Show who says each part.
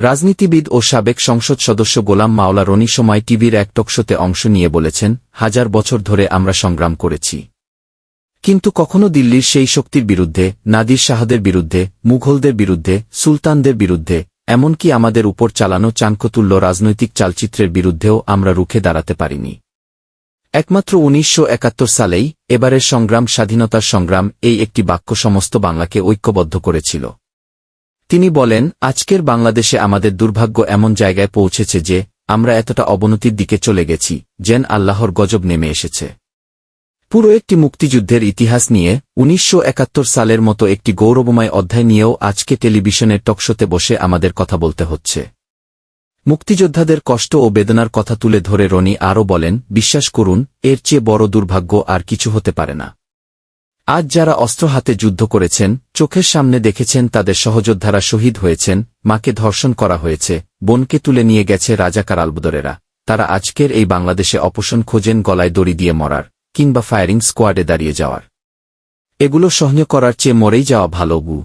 Speaker 1: রাজনীতিবিদ ও সাবেক সংসদ সদস্য গোলাম মাওলা রনি সময় টিভির এক টকশোতে অংশ নিয়ে বলেছেন, হাজার বছর ধরে আমরা সংগ্রাম করেছি। কিন্তু কখনো দিল্লির সেই শক্তির বিরুদ্ধে, নাদির শাহদের বিরুদ্ধে, মুঘলদের বিরুদ্ধে, সুলতানদের বিরুদ্ধে, এমনকি আমাদের উপর চালানো চাঙ্কতুল্য রাজনৈতিক চালচিত্রের বিরুদ্ধেও আমরা রুখে দাঁড়াতে পারিনি। একমাত্র উনিশশো একাত্তর সালেই, এবারের সংগ্রাম, স্বাধীনতার সংগ্রাম, এই একটি বাক্য সমস্ত বাংলাকে ঐক্যবদ্ধ করেছিল। তিনি বলেন, আজকের বাংলাদেশে আমাদের দুর্ভাগ্য এমন জায়গায় পৌঁছেছে যে, আমরা এতটা অবনতির দিকে চলে গেছি, যেন আল্লাহর গজব নেমে এসেছে। পুরো একটি মুক্তিযুদ্ধের ইতিহাস নিয়ে, উনিশশো একাত্তর সালের মতো একটি গৌরবময় অধ্যায় নিয়েও আজকে টেলিভিশনের টকশোতে বসে আমাদের কথা বলতে হচ্ছে। মুক্তিযোদ্ধাদের কষ্ট ও বেদনার কথা তুলে ধরে রনি আরও বলেন, বিশ্বাস করুন, এর চেয়ে বড় দুর্ভাগ্য আর কিছু হতে পারে না। আজ যারা অস্ত্র হাতে যুদ্ধ করেছেন, চোখের সামনে দেখেছেন তাদের সহযোদ্ধারা শহীদ হয়েছেন, মাকে ধর্ষণ করা হয়েছে, বোনকে তুলে নিয়ে গেছে রাজাকার আলবদরেরা তারা আজকের এই বাংলাদেশে অপশন খোঁজেন গলায় দড়ি দিয়ে মরার, কিংবা ফায়ারিং স্কোয়াডে দাঁড়িয়ে যাওয়ার। এগুলো সহ্য করার চেয়ে মরেই যাওয়া ভালো গু